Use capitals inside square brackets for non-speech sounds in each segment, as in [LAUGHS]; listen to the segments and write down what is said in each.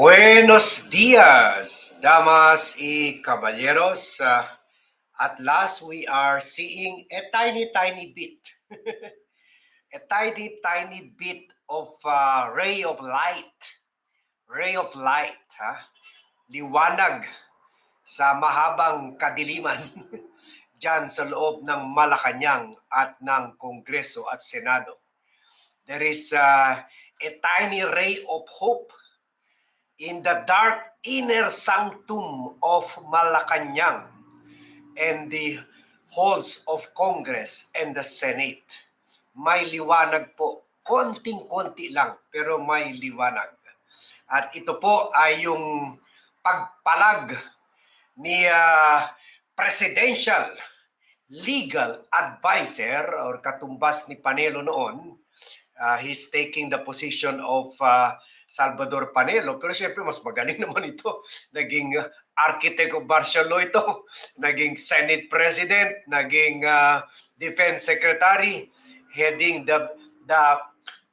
Buenos dias, damas y caballeros. Uh, at last, we are seeing a tiny, tiny bit, [LAUGHS] a tiny, tiny bit of uh, ray of light. Ray of light, ha? Liwanag sa mahabang kadiliman [LAUGHS] dyan sa loob ng Malacanang at ng Kongreso at Senado. There is uh, a tiny ray of hope in the dark inner sanctum of Malacanang and the halls of Congress and the Senate. May liwanag po, konting-konti lang, pero may liwanag. At ito po ay yung pagpalag ni ah, Presidential Legal Advisor or katumbas ni Panelo noon. Ah, he's taking the position of ah, Salvador Panelo. Pero siyempre, mas magaling [LAUGHS] naman ito. Naging uh, architect of martial ito. [LAUGHS] Naging Senate President. Naging uh, Defense Secretary. Heading the the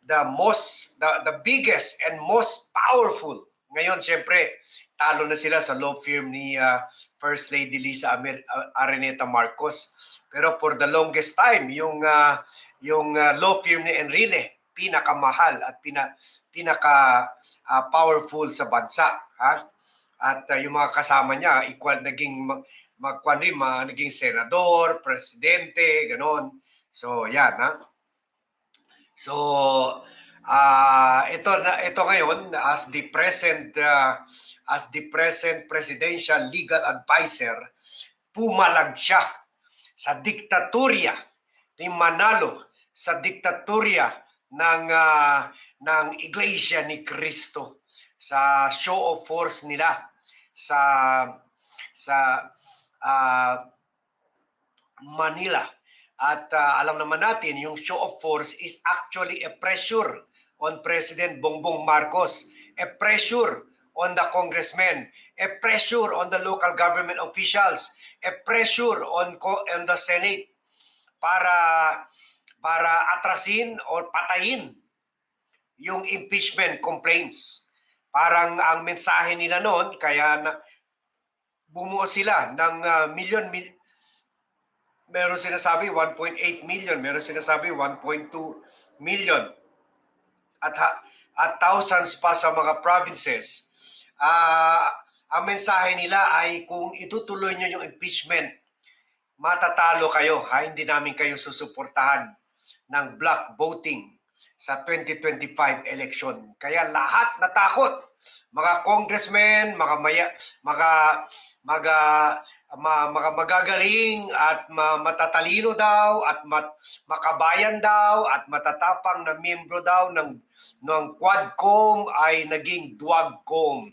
the most the, the biggest and most powerful. Ngayon, siyempre, talo na sila sa law firm ni uh, First Lady Lisa Amer- Araneta Marcos. Pero for the longest time, yung uh, yung uh, law firm ni Enrile, pinakamahal at pina, pinaka uh, powerful sa bansa, ha? At uh, yung mga kasama niya, equal naging mag, magkwan rin, mga naging senador, presidente, ganon. So, yan, ha? So, ah ito na ito ngayon as the present uh, as the present presidential legal advisor, pumalag siya sa diktatorya ni Manalo, sa diktatorya ng ah, ng Iglesia ni Cristo sa show of force nila sa sa ah, Manila. At ah, alam naman natin, yung show of force is actually a pressure on President Bongbong Marcos, a pressure on the congressmen, a pressure on the local government officials, a pressure on, on the Senate para para atrasin or patayin yung impeachment complaints. Parang ang mensahe nila noon, kaya na, bumuo sila ng ah, milyon, mil, meron sinasabi 1.8 million, meron sinasabi 1.2 million. At, ha- at thousands pa sa mga provinces. Ah, ang mensahe nila ay kung itutuloy nyo yung impeachment, matatalo kayo, ha? hindi namin kayo susuportahan ng block voting sa 2025 election. Kaya lahat natakot. Mga congressmen, mga maya, mga mga ma, mga magagaling at ma, matatalino daw at mat, makabayan daw at matatapang na miyembro daw ng ng Quadcom ay naging Duagcom.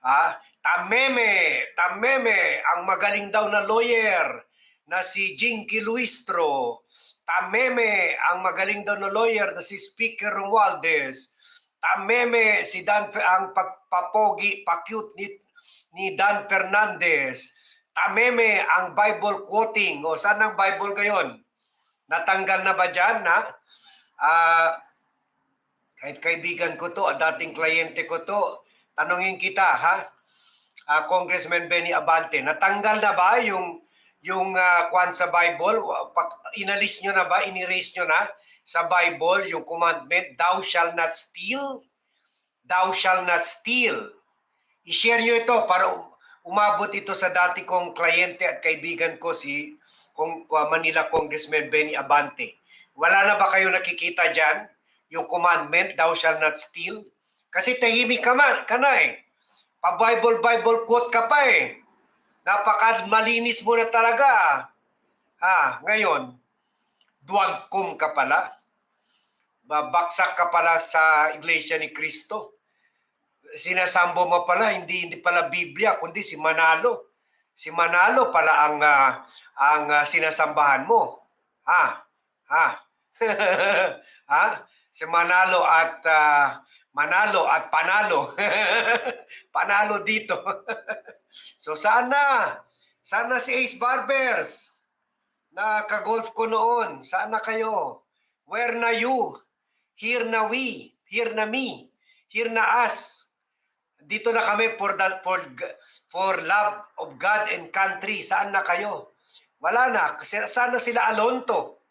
Ah, tameme, tameme ang magaling daw na lawyer na si Jinky Luistro. Tameme ang magaling daw na lawyer na si Speaker Romualdez. Tameme si Dan ang pagpapogi, pa-cute ni, ni Dan Fernandez. Tameme ang Bible quoting. O saan ang Bible ngayon? Natanggal na ba dyan na? Ah, kahit kaibigan ko to, dating kliyente ko to, tanungin kita ha, Ah, Congressman Benny Abante, natanggal na ba yung yung uh, kwan sa Bible? Inalis nyo na ba? Inerase nyo na sa Bible yung commandment, thou shall not steal? Thou shall not steal. I-share nyo ito para um- umabot ito sa dati kong kliyente at kaibigan ko si Kong, uh, Manila Congressman Benny Abante. Wala na ba kayo nakikita dyan? Yung commandment, thou shall not steal? Kasi tahimik ka, man, ka na eh. Pa-Bible, Bible quote ka pa eh. Napaka malinis mo na talaga. Ha, ngayon, duwagkom ka pala. Babaksak ka pala sa Iglesia ni Cristo. Sinasambo mo pala, hindi hindi pala Biblia, kundi si Manalo. Si Manalo pala ang ah, ang ah, sinasambahan mo. Ha? Ha? [LAUGHS] ha? Si Manalo at ah, Manalo at Panalo. [LAUGHS] panalo dito. [LAUGHS] so sana, sana si Ace Barbers na kagolf ko noon. Sana kayo. Where na you? Here na we. Here na me. Here na us. Dito na kami for, the, for, for love of God and country. Saan na kayo? Wala na. Sana sila alonto.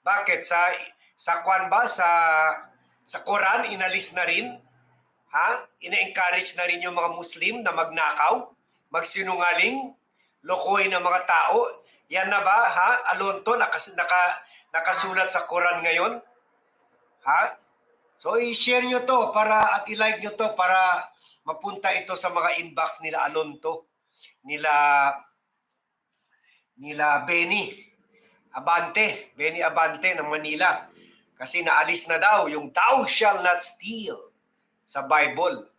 Bakit? Sa sa kwan ba? Sa, sa Quran, inalis na rin? Ha? Ina-encourage na rin yung mga Muslim na magnakaw, magsinungaling, lokoy ng mga tao. Yan na ba? Ha? Alonto, nakas, naka, nakasulat sa Quran ngayon? Ha? So i-share nyo to para at i-like nyo to para mapunta ito sa mga inbox nila Alonto, nila nila Benny Abante, Benny Abante ng Manila. Kasi naalis na daw yung thou shall not steal sa Bible.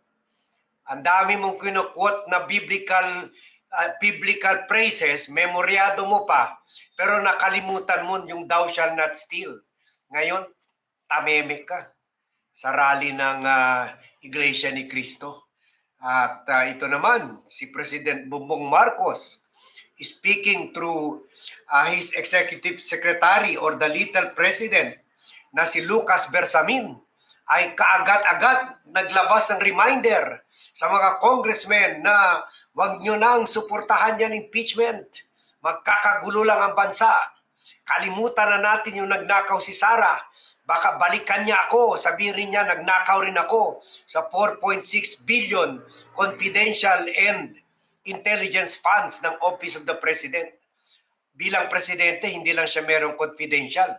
Ang dami mong kinukwot na biblical uh, biblical phrases, memoryado mo pa, pero nakalimutan mo yung thou shall not steal. Ngayon, tameme ka sa rally ng ah, Iglesia ni Cristo. At ah, ito naman, si President Bongbong Marcos, speaking through ah, his executive secretary or the little president na si Lucas Bersamin, ay kaagad-agad naglabas ng reminder sa mga congressmen na wag nyo nang suportahan yan impeachment. Magkakagulo lang ang bansa. Kalimutan na natin yung nagnakaw si Sara. Baka balikan niya ako, sabihin rin niya, nagnakaw rin ako sa 4.6 billion confidential and intelligence funds ng Office of the President. Bilang presidente, hindi lang siya merong confidential,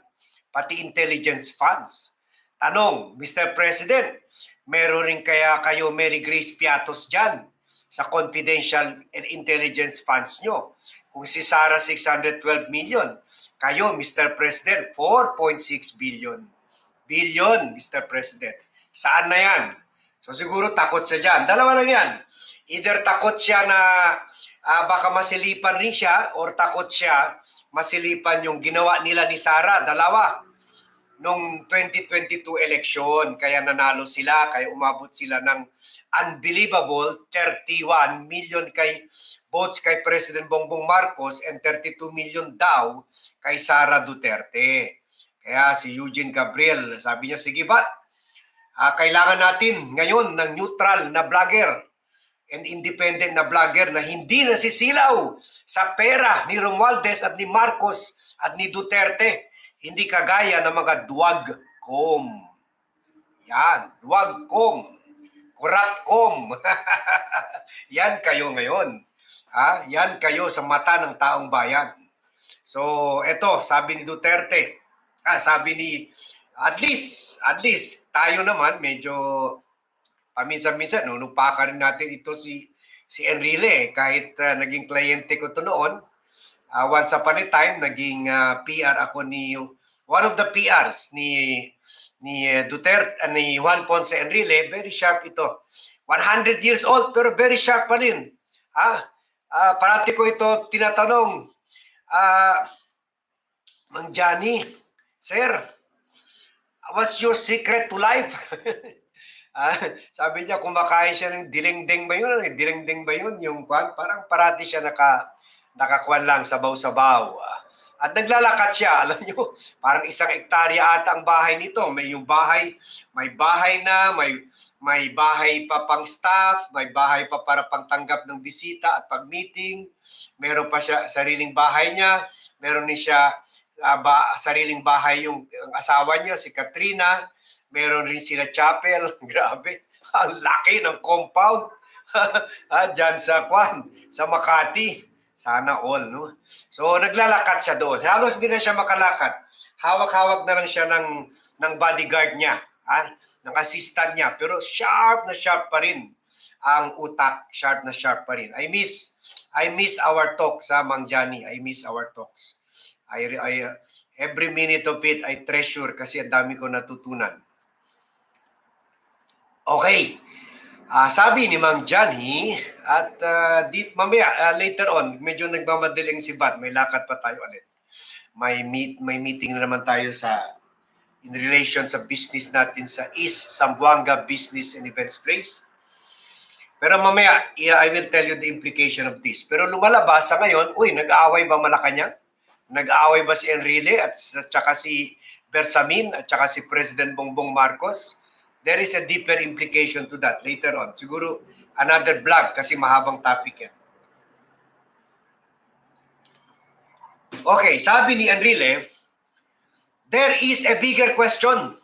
pati intelligence funds. Tanong, Mr. President, meron rin kaya kayo Mary Grace Piatos dyan sa confidential and intelligence funds nyo? Kung si Sara 612 million, kayo, Mr. President, 4.6 billion. Billion, Mr. President. Saan na yan? So siguro takot siya dyan. Dalawa lang yan. Either takot siya na ah, baka masilipan rin siya or takot siya masilipan yung ginawa nila ni Sara. Dalawa nung 2022 election. Kaya nanalo sila, kaya umabot sila ng unbelievable 31 million kay votes kay President Bongbong Marcos and 32 million daw kay Sara Duterte. Kaya si Eugene Gabriel, sabi niya, sige ba, ah, kailangan natin ngayon ng neutral na vlogger and independent na vlogger na hindi nasisilaw sa pera ni Romualdez at ni Marcos at ni Duterte. Hindi kagaya ng mga duwag-com. Yan, duwag-com. Kurat-com. [LAUGHS] yan kayo ngayon. Ha? Yan kayo sa mata ng taong bayan. So, eto, sabi ni Duterte, ah, sabi ni, at least, at least, tayo naman, medyo, paminsan-minsan, nunupakan rin natin ito si, si Enrile, eh. kahit ah, naging kliyente ko to noon, Ah, once upon a time, naging ah, PR ako ni, one of the PRs ni, ni eh, Duterte, ah, ni Juan Ponce Enrile, very sharp ito. 100 years old, pero very sharp pa rin. Ha? Ah, parati ko ito tinatanong, ah, Mang Johnny, Sir, what's your secret to life? [LAUGHS] Ah, sabi niya, kumakain siya ng dilingding ba yun? Ano, Dilingding ba yun? Yung kwan, parang parati siya naka, nakakuan lang, sabaw-sabaw. Ah, At naglalakad siya, [LAUGHS] alam niyo, parang isang ektarya ata ang bahay nito. May yung bahay, may bahay na, may may bahay pa pang staff, may bahay pa para pangtanggap ng bisita at pag-meeting. Meron pa siya sariling bahay niya, meron din siya ah, ba, sariling bahay yung ang asawa niya, si Katrina. Meron rin sila chapel. [LAUGHS] Grabe. Ang laki ng compound. [LAUGHS] ah, dyan sa Kwan, sa Makati. Sana all, no? So, naglalakad siya doon. Halos hindi na siya makalakad. Hawak-hawak na lang siya ng, ng bodyguard niya. Ha? Ng assistant niya. Pero sharp na sharp pa rin ang utak. Sharp na sharp pa rin. I miss I miss our talks, ha, Mang Johnny. I miss our talks. I, I, every minute of it, I treasure kasi ang dami ko natutunan. Okay. Ah, sabi ni Mang Johnny at ah, di, mamaya ah, later on medyo nagmamadaling si Bat, may lakad pa tayo ulit. May meet may meeting na naman tayo sa in relation sa business natin sa East Zamboanga Business and Events Place. Pero mamaya, I will tell you the implication of this. Pero lumalabas sa ngayon, uy, nag-aaway ba Malacanang? Nag-aaway ba si Enrile at s- tsaka si Bersamin at tsaka si President Bongbong Marcos? There is a deeper implication to that later on. Siguro another vlog kasi mahabang topic yan. Okay, sabi ni Enrile, there is a bigger question.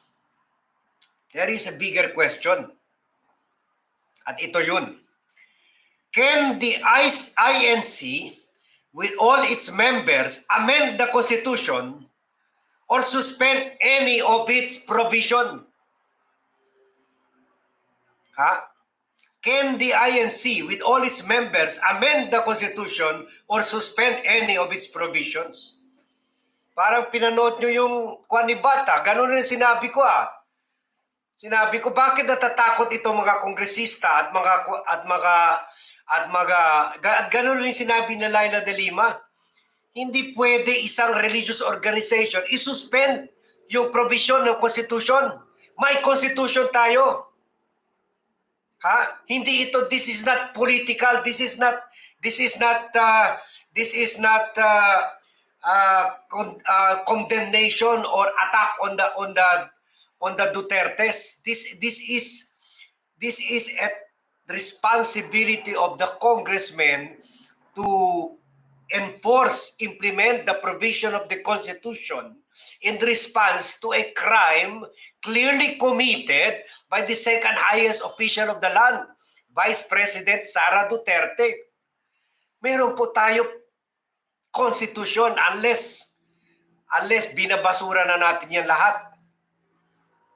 There is a bigger question. At ito yun. Can the INC with all its members amend the Constitution or suspend any of its provision? Ha? Can the INC with all its members amend the Constitution or suspend any of its provisions? Parang pinanood nyo yung kwan ni Bata, ganun rin sinabi ko ah. Sinabi ko bakit natatakot ito mga kongresista at mga at mga at mga at ganun rin sinabi ni Laila de Lima. Hindi pwede isang religious organization isuspend yung provision ng constitution. May constitution tayo. Ha? Hindi ito this is not political. This is not this is not uh, this is not uh, uh, con- uh, condemnation or attack on the on the on the Dutertes. This this is this is a responsibility of the congressmen to enforce, implement the provision of the Constitution in response to a crime clearly committed by the second highest official of the land, Vice President Sara Duterte. Meron po tayo konstitusyon unless unless binabasura na natin yan lahat.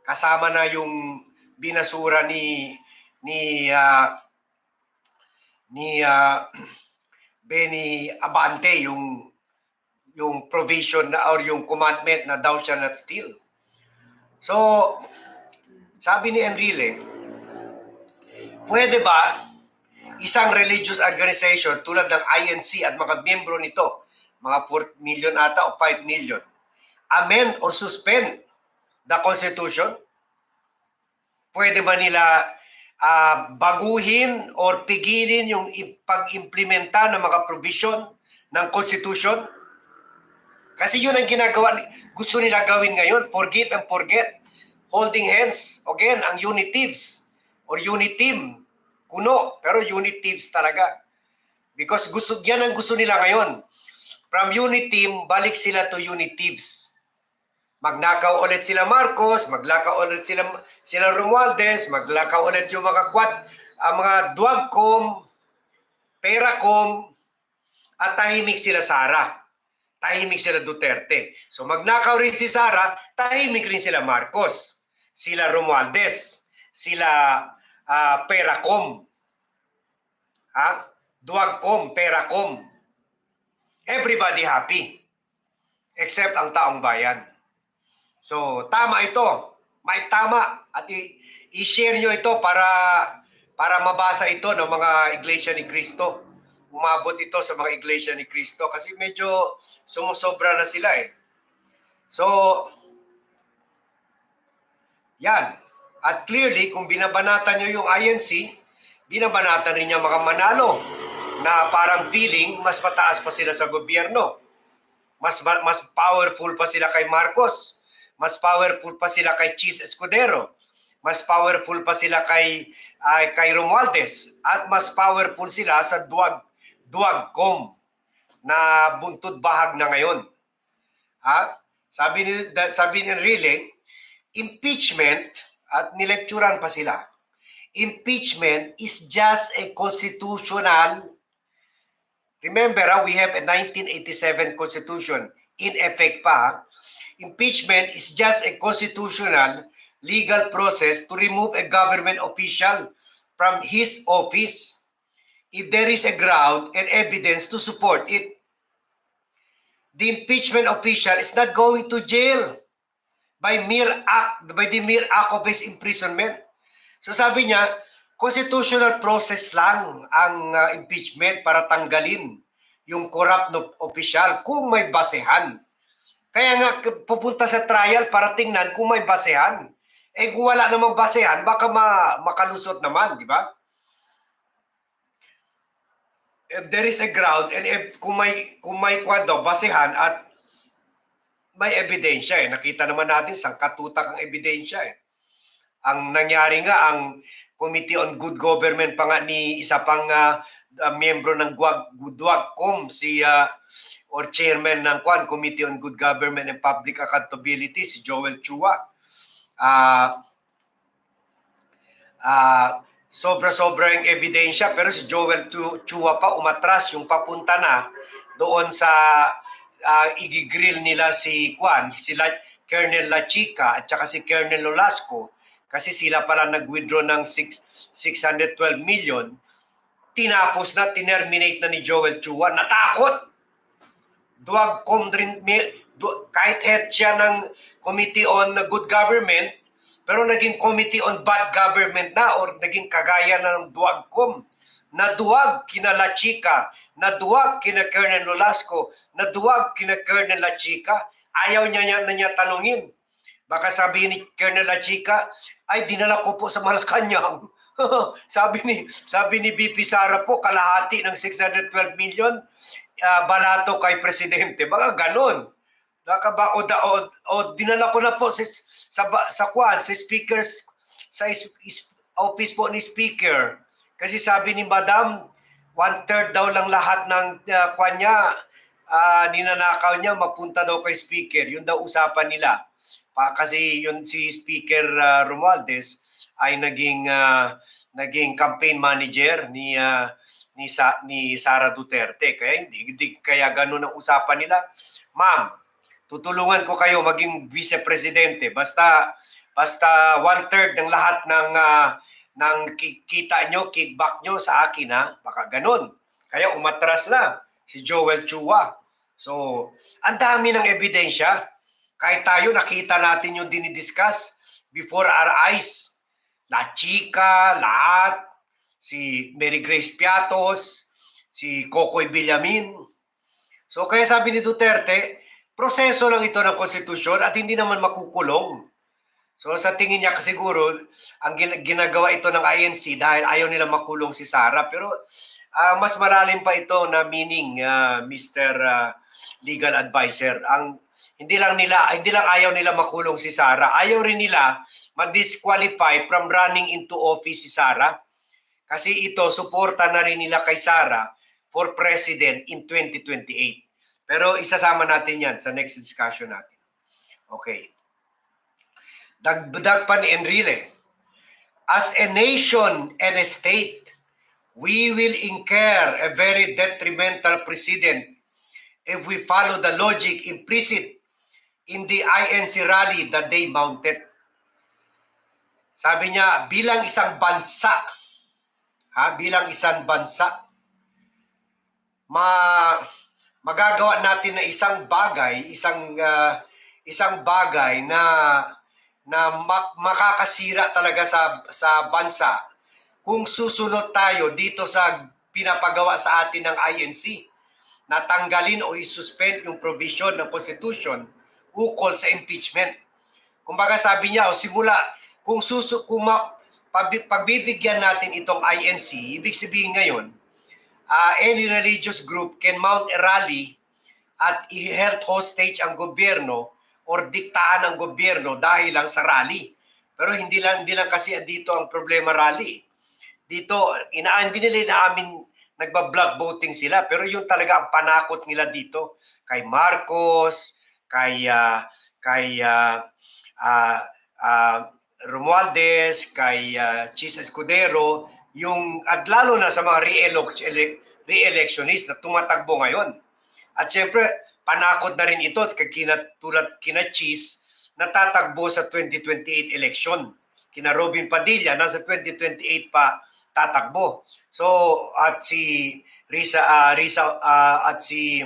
Kasama na yung binasura ni ni ah, ni ah, Benny Abante yung yung provision na or yung commandment na thou shalt not steal. So, sabi ni Enrile, pwede ba isang religious organization tulad ng INC at mga miyembro nito, mga 4 million ata o 5 million, amend or suspend the Constitution? Pwede ba nila ah, baguhin or pigilin yung pag-implementa ng mga provision ng Constitution? Kasi yun ang ginagawa, gusto nila gawin ngayon, forgive and forget. Holding hands, again, ang unitives or uniteam. Kuno, pero unitives talaga. Because gusto, yan ang gusto nila ngayon. From uniteam, balik sila to unitives. Magnakaw ulit sila Marcos, maglakaw ulit sila sila Romualdez, maglakaw ulit yung mga kwat, ang mga Duagcom, Peracom, at tahimik sila Sara. Tahimik sila Duterte. So magnakaw rin si Sara, tahimik rin sila Marcos, sila Romualdez, sila ah, Peracom. Ha? Duagcom, Peracom. Everybody happy. Except ang taong bayan. So, tama ito. May tama. At i-share nyo ito para para mabasa ito ng mga iglesia ni Kristo. Umabot ito sa mga iglesia ni Kristo kasi medyo sumusobra na sila eh. So, yan. At clearly, kung binabanatan nyo yung INC, binabanatan rin niya mga manalo na parang feeling mas mataas pa sila sa gobyerno. Mas ma- mas powerful pa sila kay Marcos. Mas powerful pa sila kay Cheese Escudero. Mas powerful pa sila kay ay kay Romualdez at mas powerful sila sa duwag duwagcom na buntod bahag na ngayon. Ha? Sabi ni sabi ni Rile, impeachment at nilekturan pa sila. Impeachment is just a constitutional Remember, ah, we have a 1987 constitution in effect pa. Impeachment is just a constitutional legal process to remove a government official from his office if there is a ground and evidence to support it. The impeachment official is not going to jail by mere act by the mere act of his imprisonment. So sabi niya, constitutional process lang ang uh, impeachment para tanggalin yung corrupt na official kung may basehan. Kaya nga pupunta sa trial para tingnan kung may basehan. Eh kung wala namang basehan, baka ma makalusot naman, di ba? If there is a ground and if kung may kung may kwan daw, basehan at may ebidensya eh. Nakita naman natin sangkatutak ang ebidensya eh. Ang nangyari nga, ang Committee on Good Government pa nga ni isa pang ah, ah, miyembro ng Guag, Duagcom, si ah, or chairman ng Kwan, Committee on Good Government and Public Accountability, si Joel Chua. Ah, ah, sobra-sobra yung ebidensya pero si Joel Chua pa umatras yung papunta na doon sa ah, igigrill nila si Kwan, sila Colonel La Chica at saka si Colonel Nolasco kasi sila pala nag-withdraw ng six- 612 million tinapos na, tinerminate na ni Joel Chua. Natakot! Duwag du- kahit head siya ng Committee on Good Government, pero naging Committee on Bad Government na or naging kagaya na ng Duwagcom. Naduwag kina La Chica, naduwag kina Colonel Nolasco, naduwag kina Colonel La Chica. Ayaw niya, niya na niya tanungin. Baka sabi ni Colonel La Chica, ay dinala ko po sa Malacanang. [LAUGHS] sabi ni sabi ni BP Sara po kalahati ng 612 million ah, balato kay presidente. Baka ganon. Baka ba o, o, dinala ko na po sa sa sa kwan sa speakers sa is, is- office po ni speaker. Kasi sabi ni Madam, one third daw lang lahat ng uh, kwan niya, ah, ninanakaw niya, mapunta daw kay speaker. Yun daw usapan nila. Pa, kasi yun si Speaker ah, Romualdez ay naging ah, naging campaign manager ni ah, ni sa ni Sara Duterte. Kaya hindi, hindi kaya ganun ang usapan nila. Ma'am, tutulungan ko kayo maging vice presidente. Basta basta one third ng lahat ng ah, ng ki- kita nyo, kickback nyo sa akin ha. Baka ganun. Kaya umatras na si Joel Chua. So, ang dami ng ebidensya. Kahit tayo nakita natin yung dinidiscuss before our eyes. La Chica, lahat. Si Mary Grace Piatos, si Kokoy Villamin. So kaya sabi ni Duterte, proseso lang ito ng konstitusyon at hindi naman makukulong. So sa tingin niya siguro, ang gin- ginagawa ito ng INC dahil ayaw nila makulong si Sara. Pero ah, mas malalim pa ito na meaning, ah, Mr. ah, Legal Advisor. Ang hindi lang nila hindi lang ayaw nila makulong si Sara. Ayaw rin nila ma-disqualify from running into office si Sara. Kasi ito suporta na rin nila kay Sara for president in 2028. Pero isasama natin 'yan sa next discussion natin. Okay. Dagdag pa ni Enrile. As a nation and a state, we will incur a very detrimental precedent if we follow the logic implicit in the INC rally that they mounted. Sabi niya, bilang isang bansa, ha, bilang isang bansa, ma magagawa natin na isang bagay, isang ah, isang bagay na na mak- makakasira talaga sa sa bansa kung susunod tayo dito sa pinapagawa sa atin ng INC na tanggalin o isuspend yung provision ng Constitution ukol sa impeachment. Kumbaga sabi niya, o simula, kung susu, kung ma, pag- pagbibigyan natin itong INC, ibig sabihin ngayon, uh, any religious group can mount a rally at i-held hostage ang gobyerno or diktahan ang gobyerno dahil lang sa rally. Pero hindi lang hindi lang kasi dito ang problema rally. Dito ina hindi nila inaamin nagba-block voting sila pero yung talaga ang panakot nila dito kay Marcos, kay ah, kay ah, ah, ah, Romualdez, kay uh, Chis Escudero, yung at lalo na sa mga re-elec- ele- re-electionist na tumatakbo ngayon. At syempre, panakot na rin ito kina, tulad kina Cheese na tatakbo sa 2028 election. Kina Robin Padilla, nasa 2028 pa tatakbo. So, at si Risa, ah, Risa ah, at si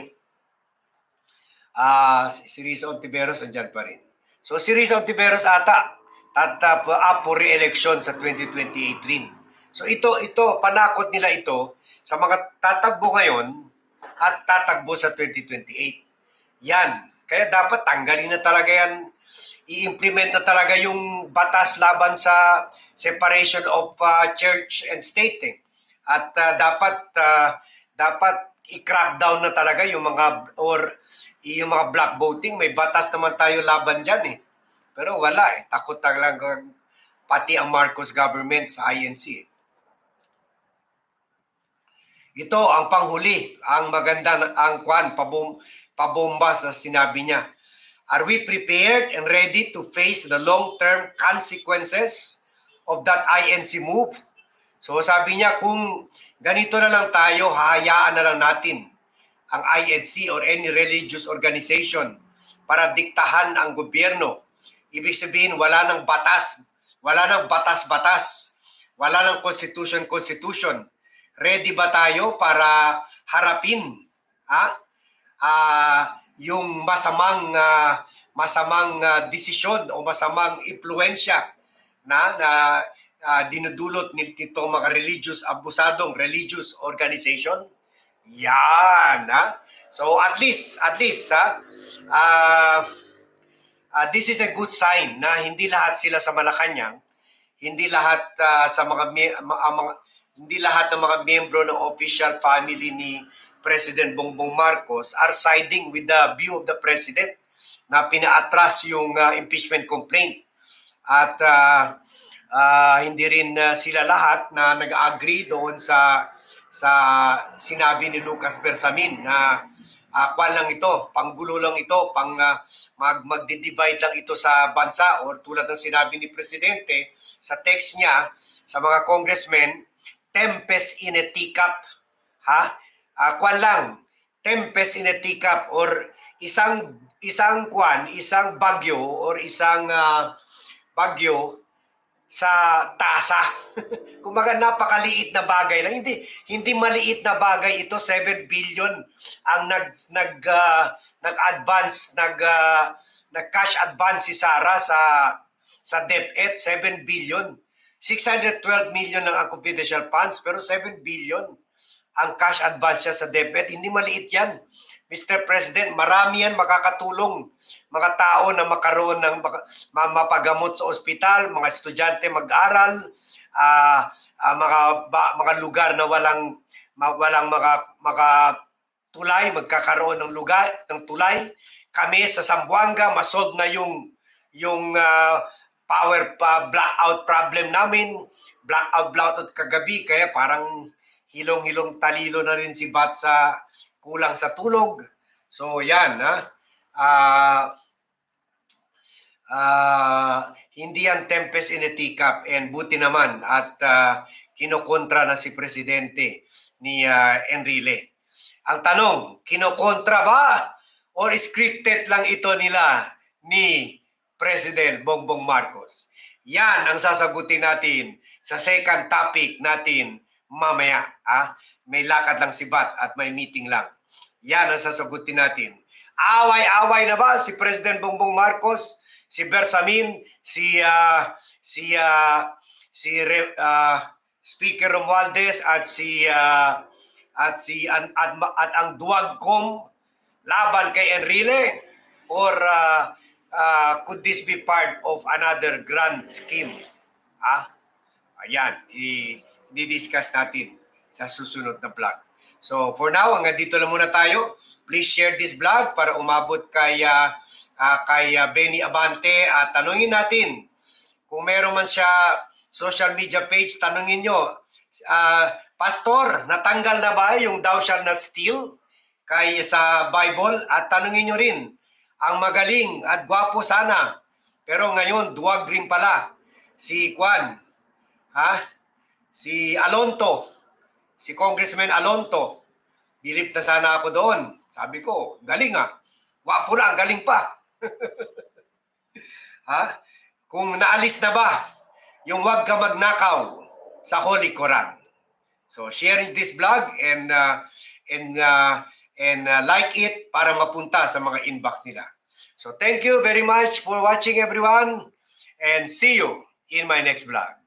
ah si Risa Ontiveros andyan pa rin. So, si Risa Ontiveros ata tatap up for re-election sa 2028 rin. So, ito, ito, panakot nila ito sa mga tatakbo ngayon at tatakbo sa 2028. Yan. Kaya dapat tanggalin na talaga yan. I-implement na talaga yung batas laban sa separation of uh, church and state. Eh. At uh, dapat uh, dapat i-crack down na talaga yung mga or yung mga black voting. May batas naman tayo laban diyan eh. Pero wala eh. Takot talaga pati ang Marcos government sa INC. Ito ang panghuli, ang maganda ang kwan pabom, pabomba sa sinabi niya. Are we prepared and ready to face the long-term consequences of that INC move? So sabi niya kung ganito na lang tayo, hahayaan na lang natin ang INC or any religious organization para diktahan ang gobyerno. Ibig sabihin wala nang batas, wala nang batas-batas, wala nang constitution-constitution. Ready ba tayo para harapin ha? Ah, yung masamang ah, masamang ah, desisyon o masamang impluensya na na ah, dinudulot nito mga religious abusadong religious organization? Yan, ha? So at least, at least, ha? Ah, ah, this is a good sign na hindi lahat sila sa Malacanang, hindi lahat ah, sa mga, ah, mga hindi lahat ng mga miyembro ng official family ni President Bongbong Marcos are siding with the view of the President na pinaatras yung ah, impeachment complaint. At ah, ah, hindi rin ah, sila lahat na nag-agree doon sa sa sinabi ni Lucas Bersamin na uh, lang ito, panggulo lang ito, pang ah, mag magdi-divide lang ito sa bansa or tulad ng sinabi ni presidente sa text niya sa mga congressmen, tempest in a teacup. Ha? Ah, kwan lang, tempest in a teacup or isang isang kwan, isang bagyo or isang ah, bagyo sa tasa. [LAUGHS] Kumbaga napakaliit na bagay lang. Hindi hindi maliit na bagay ito, 7 billion ang nag nag ah, nag-advance, nag ah, nag-cash advance si Sara sa sa DepEd 7 billion. 612 million ang confidential funds pero 7 billion ang cash advance niya sa DepEd. Hindi maliit yan. Mr. President, marami yan makakatulong mga tao na makaroon ng mapagamot sa ospital, mga estudyante mag-aral, ah, ah, mga ba- mga lugar na walang walang mga mga tulay, magkakaroon ng lugar ng tulay. Kami sa Zamboanga, masolve na yung yung ah, power pa blackout problem namin. Blackout blackout kagabi kaya parang hilong-hilong talilo na rin si Bat sa kulang sa tulog. So yan ha. Ah ah, hindi yan tempest in a teacup and buti naman at ah, kinokontra na si presidente ni ah, Enrile. Ang tanong, kinokontra ba or scripted lang ito nila ni President Bongbong Marcos? Yan ang sasagutin natin sa second topic natin mamaya. Ah? May lakad lang si Bat at may meeting lang. Yan ang sasagutin natin. Away-away na ba si President Bongbong Marcos, si Bersamin, si ah, si ah, si ah, Speaker Romualdez at si ah, at si at, at, at ang duwagkom laban kay Enrile or ah, ah, could this be part of another grand scheme? Ah, ayan, i-discuss natin sa susunod na vlog. So for now, hanggang dito lang muna tayo. Please share this vlog para umabot kay, ah, kay Benny Abante at tanungin natin kung meron man siya social media page, tanungin nyo, ah, Pastor, natanggal na ba yung thou shall not steal kay sa Bible? At tanungin nyo rin, ang magaling at gwapo sana, pero ngayon duwag rin pala, si Kwan, ha? si Alonto, si Congressman Alonto. Bilip na sana ako doon. Sabi ko, galing ah. Wapo na, galing pa. [LAUGHS] ha? Kung naalis na ba yung wag ka magnakaw sa Holy Quran. So share this vlog and uh, and uh, and uh, like it para mapunta sa mga inbox nila. So thank you very much for watching everyone and see you in my next vlog.